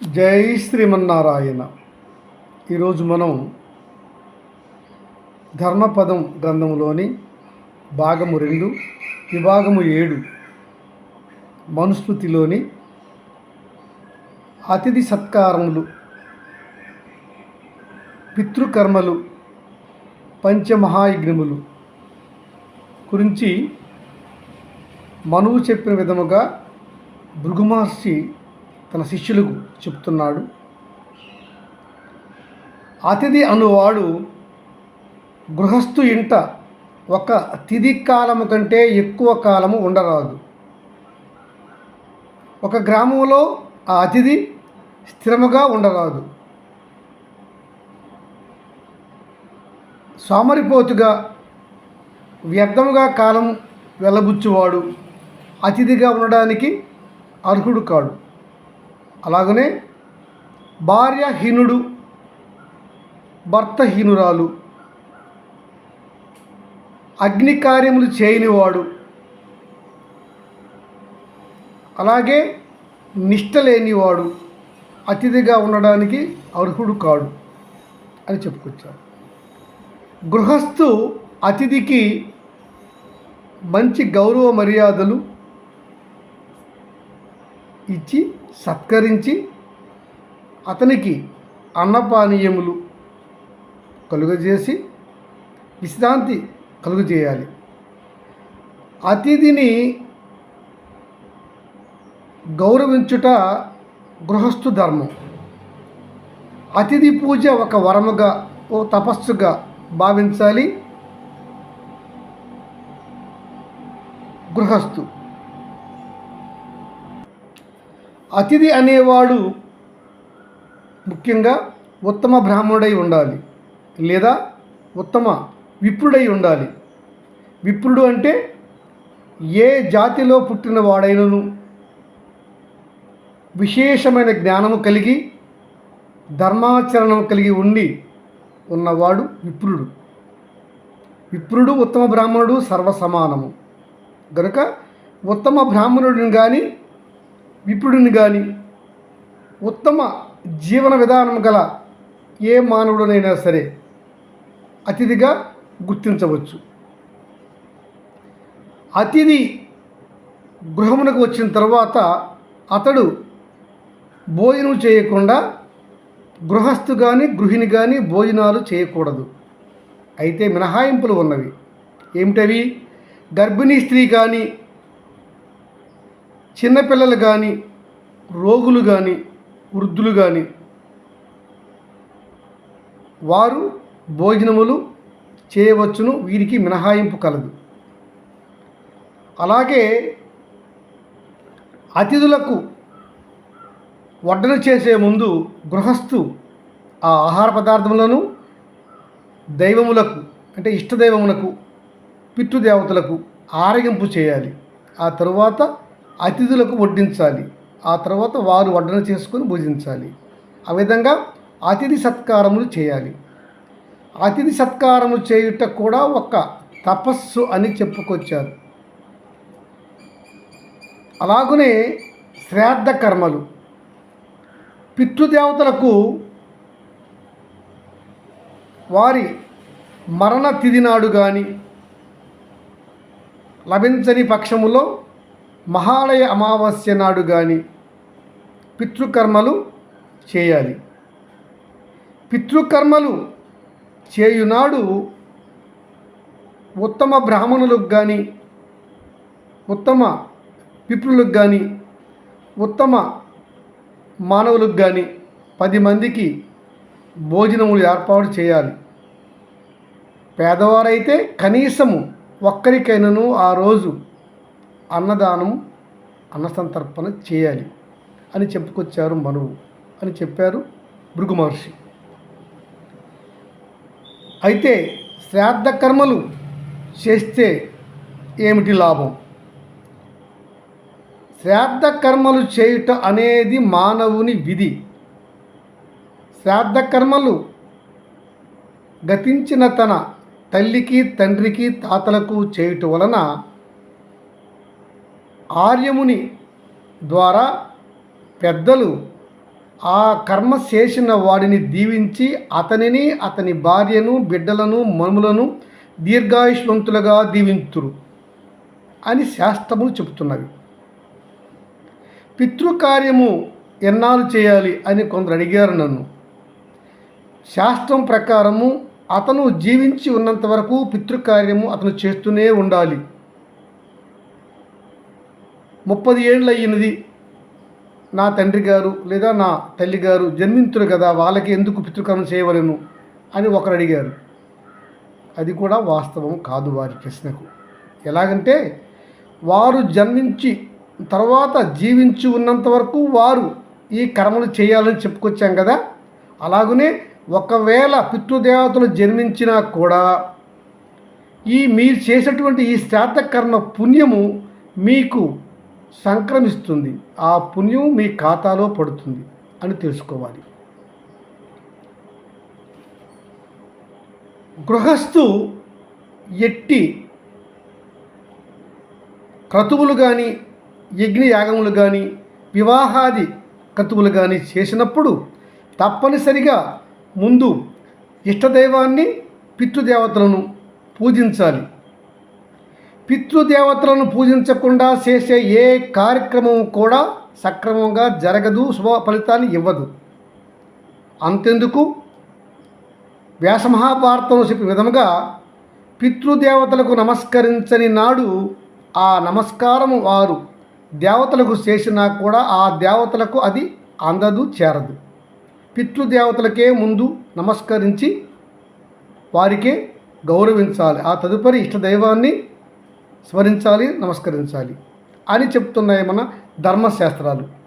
జై శ్రీమన్నారాయణ. ఈరోజు మనం ధర్మపదం గ్రంథంలోని భాగము రెండు విభాగము ఏడు మనుస్మృతిలోని అతిథి సత్కారములు పితృకర్మలు పంచమహాయజ్ఞములు గురించి మనువు చెప్పిన విధముగా భృగుమహర్షి తన శిష్యులకు చెప్తున్నాడు. అతిథి అనువాడు గృహస్థు ఇంట ఒక తిథి కాలము కంటే ఎక్కువ కాలము ఉండరాదు. ఒక గ్రామంలో ఆ అతిథి స్థిరముగా ఉండరాదు. సోమరిపోతుగా వ్యర్థముగా కాలం వెళ్ళబుచ్చువాడు అతిథిగా ఉండడానికి అర్హుడు కాడు. అలాగనే భార్యహీనుడు భర్తహీనురాలు అగ్ని కార్యములు చేయనివాడు. అలాగే నిష్ట లేనివాడు అతిథిగా ఉండడానికి అర్హుడు కాడు అని చెప్పుకొచ్చారు. గృహస్థు అతిథికి మంచి గౌరవ మర్యాదలు ఇచ్చి సత్కరించి అతనికి అన్నపానీయములు కలుగజేసి విశ్రాంతి కలుగజేయాలి. అతిథిని గౌరవించుట గృహస్థు ధర్మం. అతిథి పూజ ఒక వరముగా ఓ తపస్సుగా భావించాలి గృహస్థు. అతిథి అనేవాడు ముఖ్యంగా ఉత్తమ బ్రాహ్మణుడై ఉండాలి లేదా ఉత్తమ విప్రుడై ఉండాలి. విప్రుడు అంటే ఏ జాతిలో పుట్టిన వాడైనను విశేషమైన జ్ఞానము కలిగి ధర్మాచరణం కలిగి ఉండి ఉన్నవాడు విప్రుడు. విప్రుడు ఉత్తమ బ్రాహ్మణుడు సర్వసమానము. గనుక ఉత్తమ బ్రాహ్మణుడిని కానీ విప్రుడిని కానీ ఉత్తమ జీవన విధానం గల ఏ మానవుడనైనా సరే అతిథిగా గుర్తించవచ్చు. అతిథి గృహమునకు వచ్చిన తర్వాత అతడు భోజనం చేయకుండా గృహస్థు కానీ గృహిణి కానీ భోజనాలు చేయకూడదు. అయితే మినహాయింపులు ఉన్నవి. ఏమిటవి? గర్భిణీ స్త్రీ కానీ చిన్నపిల్లలు కానీ రోగులు కానీ వృద్ధులు కానీ వారు భోజనములు చేయవచ్చును వీరికి మినహాయింపు కలదు. అలాగే అతిథులకు వడ్డన చేసే ముందు గృహస్థు ఆ ఆహార పదార్థములను దైవములకు అంటే ఇష్టదైవములకు పితృదేవతలకు ఆరగింపు చేయాలి. ఆ తరువాత అతిథులకు వడ్డించాలి. ఆ తర్వాత వారు వడ్డన చేసుకొని భుజించాలి. ఆ విధంగా అతిథి సత్కారములు చేయాలి. అతిథి సత్కారములు చేయుట కూడా ఒక తపస్సు అని చెప్పుకొచ్చారు. అలాగనే శ్రాద్ధ కర్మలు. పితృదేవతలకు వారి మరణ తిథి నాడు కానీ లభించని పక్షములో మహాలయ అమావాస్య నాడు కానీ పితృకర్మలు చేయాలి. పితృకర్మలు చేయునాడు ఉత్తమ బ్రాహ్మణులకు కానీ ఉత్తమ పితృలకు కానీ ఉత్తమ మానవులకు కానీ పది మందికి భోజనములు ఏర్పాటు చేయాలి. పేదవారైతే కనీసము ఒక్కరికైనాను ఆ రోజు అన్నదానం అన్నసంతర్పణ చేయాలి అని చెప్పుకొచ్చారు మనువు. అని చెప్పారు భృగు మహర్షి. అయితే శ్రాద్ధ కర్మలు చేస్తే ఏమిటి లాభం? శ్రాద్ధ కర్మలు చేయుట అనేది మానవుని విధి. శ్రాద్ధ కర్మలు గతించిన తన తల్లికి తండ్రికి తాతలకు చేయుట వలన ఆర్యముని ద్వారా పెద్దలు ఆ కర్మ చేసిన వాడిని దీవించి అతనిని అతని భార్యను బిడ్డలను మనుములను దీర్ఘాయుష్మంతులుగా దీవింతురు అని శాస్త్రములు చెబుతున్నవి. పితృకార్యము ఎన్నాళ్ళు చేయాలి అని కొందరు అడిగారు నన్ను. శాస్త్రం ప్రకారము అతను జీవించి ఉన్నంత వరకు పితృకార్యము అతను చేస్తూనే ఉండాలి. ముప్పది ఏళ్ళు అయినది నా తండ్రి గారు లేదా నా తల్లి గారు జన్మింతురు కదా వాళ్ళకి ఎందుకు పితృకర్మ చేయవలను అని ఒకరు అడిగారు. అది కూడా వాస్తవం కాదు వారి ప్రశ్నకు. ఎలాగంటే వారు జన్మించి తర్వాత జీవించి ఉన్నంత వరకు వారు ఈ కర్మలు చేయాలని చెప్పుకొచ్చాం కదా. అలాగనే ఒకవేళ పితృదేవతలు జన్మించినా కూడా ఈ మీరు చేసినటువంటి ఈ శ్రాద్ధ పుణ్యము మీకు సంక్రమిస్తుంది. ఆ పుణ్యం మీ ఖాతాలో పడుతుంది అని తెలుసుకోవాలి. గృహస్థు ఎట్టి క్రతువులు కానీ యజ్ఞయాగములు కానీ వివాహాది క్రతువులు కానీ చేసినప్పుడు తప్పనిసరిగా ముందు ఇష్టదైవాన్ని పితృదేవతలను పూజించాలి. పితృదేవతలను పూజించకుండా చేసే ఏ కార్యక్రమం కూడా సక్రమంగా జరగదు శుభ ఫలితాన్ని ఇవ్వదు. అంతెందుకు? వ్యాసమహాభారతంలో చెప్పిన విధముగా పితృదేవతలకు నమస్కరించని నాడు ఆ నమస్కారం వారు దేవతలకు చేసినా కూడా ఆ దేవతలకు అది అందదు చేరదు. పితృదేవతలకే ముందు నమస్కరించి వారికే గౌరవించాలి. ఆ తదుపరి ఇష్టదైవాన్ని స్మరించాలి నమస్కరించాలి అని చెప్తున్నాయి మన ధర్మశాస్త్రాలు.